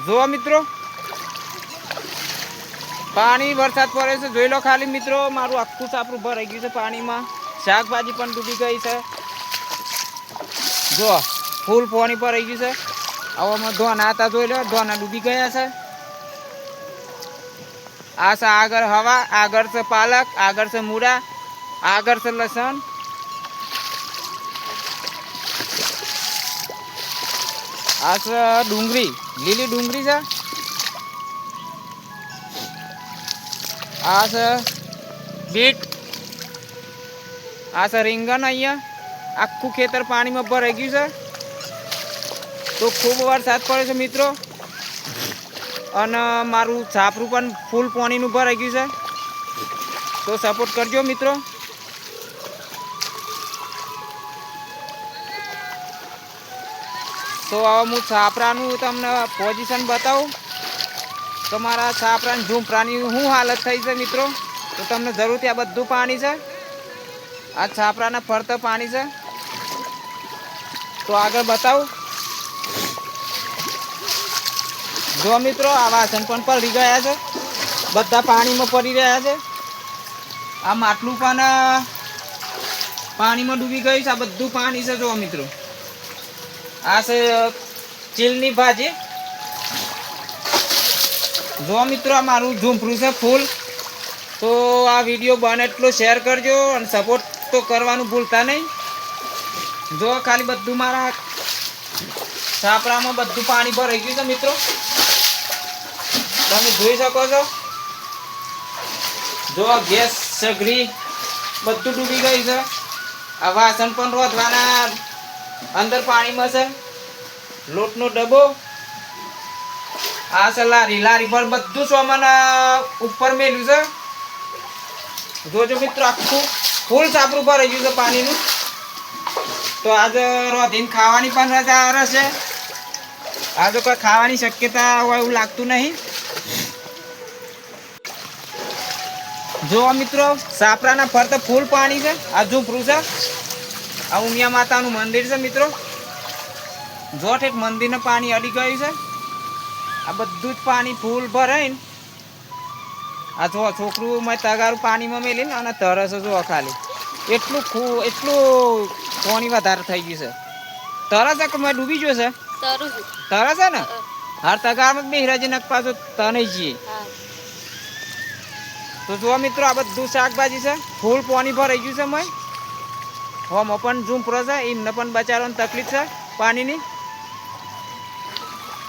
જુઓ મિત્રો, પાણી વરસાદ પડે છે, જોઈ લો ખાલી મિત્રો, મારું આખું સાપરું ભરાઈ ગયું છે પાણીમાં. શાકભાજી પણ ડૂબી ગઈ છે. જો, ફૂલ પાણી ભરાઈ ગયું છે. આવામાં ધોના હતા, જોઈ લો, ધોના ડૂબી ગયા છે. આ છે આગળ હવા, આગળ છે પાલક, આગળ છે મૂળા, આગળ છે લસણ. આ છે ડુંગળી. લીલી ડુંગળી છે. આ છે બીટ. આ છે રીંગણ અહીંયા. આખું ખેતર પાણીમાં ભરાઈ ગયું છે. તો ખૂબ વરસાદ પડે છે મિત્રો. અને મારું છાપરું પણ ફૂલ પાણીનું ભરાઈ ગયું છે. તો સપોર્ટ કરજો મિત્રો. તો હવે હું છાપરાનું તમને પોઝિશન બતાવું. તો મારા છાપરાની ઝૂંપરાની શું હાલત થઈ છે મિત્રો? તો તમને જરૂરથી આ બધું પાણી છે. આ છાપરાના ફરતા પાણી છે. તો આગળ બતાવું. જો મિત્રો, આ વાસણ પણ પડી ગયા છે. બધા પાણીમાં પડી રહ્યા છે. આ માટલું પણ પાણીમાં ડૂબી ગયું છે. આ બધું પાણી છે, જો મિત્રો. આ છે ચીલની ભાજી. જો મિત્રો, આ મારું ઝૂંપરું છે ફૂલ, તો આ વીડિયો બને એટલો શેર કરજો અને સપોર્ટ તો કરવાનું ભૂલતા નહીં. જો ખાલી બધું મારા છાપરામાં બધું પાણી ભરાઈ ગયું છે મિત્રો. તમે જોઈ શકો છો. જો ગેસ સગડી બધું ડૂબી ગઈ છે. આ વાસણ પણ રોધવાના અંદર પાણીમાં છે લોટનો ડબ્બો? આ છે લારી. લારી પર બધું સામાન ઉપર મેલ્યું છે. જોજો મિત્રો, આખું ફૂલ સાપરું ભરાઈ ગયું છે પાણીનું. તો આજે રોધીને ખાવાની પણ રજા રહેશે. આજે કોઈ ખાવાની શક્યતા હોય એવું લાગતું નહીં. જો મિત્રો, સાપરાના ફરતે ફૂલ પાણી છે. આ ઝૂંપરું છે. આ ઉમિયા માતાનું મંદિર છે મિત્રો. જોઠ એક મંદિરને પાણી અડી ગયું છે. આ બધું જ પાણી ફૂલ ભરાઈને આ જો છોકરું મેં તગારું પાણીમાં મેલીને અને તરસ જો ખાલી. એટલું ખૂ એટલું પાણી વધારે થઈ ગયું છે. તરસ કે મેં ડૂબી ગયો છે. તરસ. છે ને? હાર તગારમાં બે હિરાજી નક પાછું તને જઈએ તો જુઓ મિત્રો આ બધું શાકભાજી છે. ફૂલ પાણી ભરાઈ ગયું છે મેં. હોમાં પણ ઝૂમ છે એમને પણ બચાવવાની તકલીફ છે પાણીની.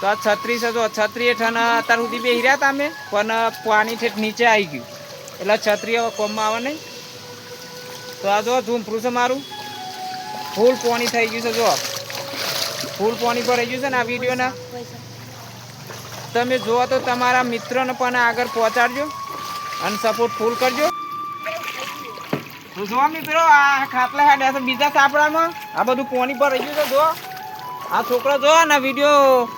તો આ છત્રી છે જો છત્રી હેઠળ અત્યાર સુધી બે રહ્યા હતા અમે, પણ પાણી ઠેઠ નીચે આવી ગયું. એટલે છત્રી હવે કોમમાં આવે નહીં. તો આ જો ઝૂમ છે મારું. ફૂલ પાણી થઈ ગયું છે જો ફૂલ પાણી ભરાઈ ગયું છે ને આ વિડીયોના. તમે જુઓ તો તમારા મિત્રોને પણ આગળ પહોંચાડજો અને સપોર્ટ ફૂલ કરજો. તો જુઓ મિત્રો, આ ખાટલા હાડ્યા છે બીજા સાપડામાં આ બધું પાણી પર ગયું છે જો આ છોકરો જો ને વીડિયો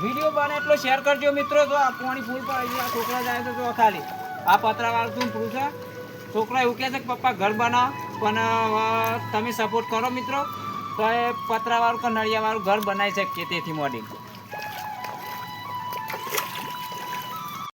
વીડિયો બને એટલો શેર કરજો મિત્રો જો આ પાણી ફૂલ પર ગયું, આ છોકરા જાય છે જો આ પતરાવાળું તું પૂરું છોકરા એવું કહે છે કે, પપ્પા, ઘર બનાવો. પણ તમે સપોર્ટ કરો મિત્રો. તો એ પતરાવાળું કે નળિયાવાળું ઘર બનાવી શકીએ તેથી મોડી.